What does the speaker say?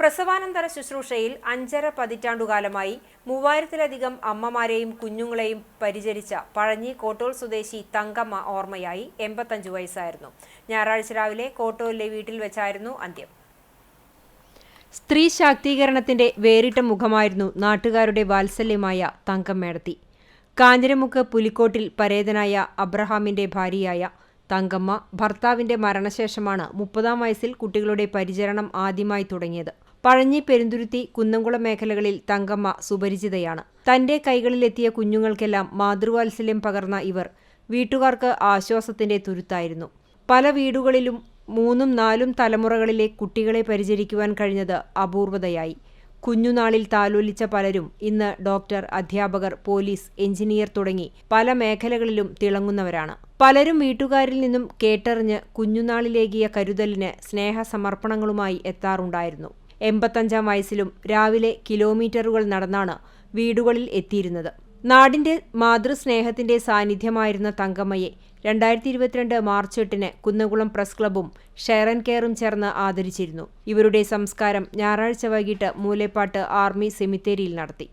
പ്രസവാനന്തര ശുശ്രൂഷയിൽ അഞ്ചര പതിറ്റാണ്ടുകാലമായി മൂവായിരത്തിലധികം അമ്മമാരെയും കുഞ്ഞുങ്ങളെയും പരിചരിച്ച പഴഞ്ഞി കോട്ടോൾ സ്വദേശി തങ്കമ്മ ഓർമ്മയായി എൺപത്തഞ്ച് വയസ്സായിരുന്നു. ഞായറാഴ്ച രാവിലെ കോട്ടോലിലെ വീട്ടിൽ വെച്ചായിരുന്നു അന്ത്യം. സ്ത്രീ ശാക്തീകരണത്തിന്റെ വേറിട്ട മുഖമായിരുന്നു നാട്ടുകാരുടെ വാത്സല്യമായ തങ്കമ്മേടത്തി കാഞ്ഞിരമുക്ക് പുലിക്കോട്ടിൽ പരേതനായ അബ്രഹാമിന്റെ ഭാര്യയായ തങ്കമ്മ ഭർത്താവിന്റെ മരണശേഷമാണ് മുപ്പതാം വയസ്സിൽ കുട്ടികളുടെ പരിചരണം ആദ്യമായി തുടങ്ങിയത്. പഴഞ്ഞി പെരുന്തുരുത്തി കുന്നംകുളം മേഖലകളിൽ തങ്കമ്മ സുപരിചിതയാണ്. തന്റെ കൈകളിലെത്തിയ കുഞ്ഞുങ്ങൾക്കെല്ലാം മാതൃവാത്സല്യം പകർന്ന ഇവർ വീട്ടുകാർക്ക് ആശ്വാസത്തിന്റെ തുരുത്തായിരുന്നു. പല വീടുകളിലും മൂന്നും നാലും തലമുറകളിലെ കുട്ടികളെ പരിചരിക്കുവാൻ കഴിഞ്ഞത് അപൂർവതയായി. കുഞ്ഞുനാളിൽ താലോലിച്ച പലരും ഇന്ന് ഡോക്ടർ അധ്യാപകർ പോലീസ് എഞ്ചിനീയർ തുടങ്ങി പല മേഖലകളിലും തിളങ്ങുന്നവരാണ്. പലരും വീട്ടുകാരിൽ നിന്നും കേട്ടറിഞ്ഞ് കുഞ്ഞുനാളിലേകിയ കരുതലിന് സ്നേഹസമർപ്പണങ്ങളുമായി എത്താറുണ്ടായിരുന്നു. എൺപത്തഞ്ചാം വയസ്സിലും രാവിലെ കിലോമീറ്ററുകൾ നടന്നാണ് വീടുകളിൽ എത്തിയിരുന്നത്. നാടിന്റെ മാതൃസ്നേഹത്തിന്റെ സാന്നിധ്യമായിരുന്ന തങ്കമ്മയെ രണ്ടായിരത്തി ഇരുപത്തിരണ്ട് മാർച്ച് എട്ടിന് കുന്നകുളം പ്രസ് ക്ലബും ഷെയർ ആൻഡ് കെയറും ചേർന്ന് ആദരിച്ചിരുന്നു. ഇവരുടെ സംസ്കാരം ഞായറാഴ്ച വൈകിട്ട് മൂലേപ്പാട്ട് ആർമി സെമിത്തേരിയിൽ നടത്തി.